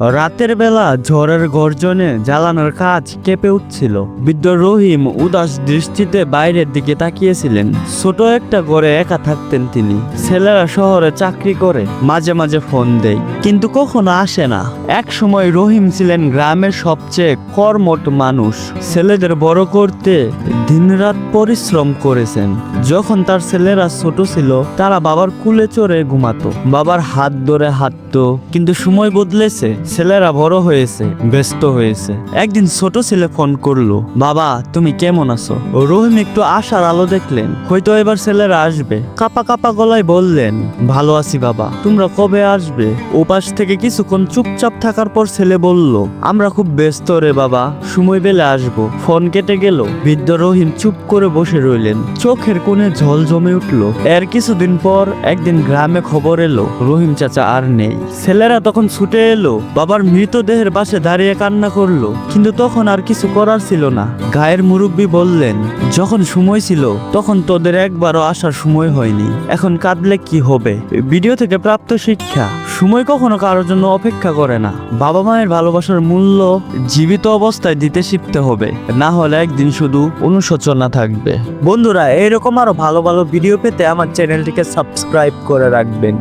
রাতের বেলা ঝড়ের গর্জনে জ্বালানোর কাজ কেঁপে উঠছিল। বৃদ্ধ রহিম উদাস দৃষ্টিতে বাইরের দিকে তাকিয়েছিলেন। ছোট একটা ঘরে একা থাকতেন তিনি। ছেলেরা শহরে চাকরি করে, মাঝে মাঝে ফোন দেয়, কিন্তু কখনো আসে না। এক সময় রহিম ছিলেন গ্রামের সবচেয়ে কর্মট মানুষ। ছেলেদের বড় করতে দিনরাত পরিশ্রম করেছেন। যখন তার ছেলেরা ছোট ছিল, তারা বাবার কুলে চড়ে ঘুমাতো। বাবার হাত ধরে হাঁটতো, কিন্তু সময় বদলেছে। ছেলেরা বড় হয়েছে, ব্যস্ত হয়েছে। একদিন ছোট ছেলে ফোন করল, বাবা, তুমি কেমন আছো? রহিম একটু আশার আলো দেখলেন। হয়তো এবার ছেলেরা আসবে। কাপা কাপা গলায় বললেন, ভালো আছি বাবা, তোমরা কবে আসবে? ওপাশ থেকে কিছুক্ষণ চুপচাপ থাকার পর ছেলে বলল, আমরা খুব ব্যস্ত রে বাবা, সময় পেলে আসব। ফোন কেটে গেল। বৃদ্ধ রহিম চুপ করে বসে রইলেন। চোখের কোণে জল জমে উঠল। এর কিছুদিন পর একদিন গ্রামে খবর এলো, রহিম চাচা আর নেই। ছেলেরা তখন ছুটে এলো, বাবার মৃতদেহের পাশে দাঁড়িয়ে কান্না করল, কিন্তু তখন আর কিছু করার ছিল না। গায়ের মুরব্বী বললেন, যখন সময় ছিল, তখন তোদের একবারও আসার সময় হয়নি। এখন কাঁদলে কি হবে? ভিডিও থেকে প্রাপ্ত শিক্ষা। সময় কখনো কারোর জন্য অপেক্ষা করে না। বাবা মায়ের ভালোবাসার মূল্য জীবিত অবস্থায় দিতে শিখতে হবে। না হলে একদিন শুধু অনুশোচনা থাকবে। বন্ধুরা এরকম আরও ভালো ভালো ভিডিও পেতে আমার চ্যানেলটিকে সাবস্ক্রাইব করে রাখবেন।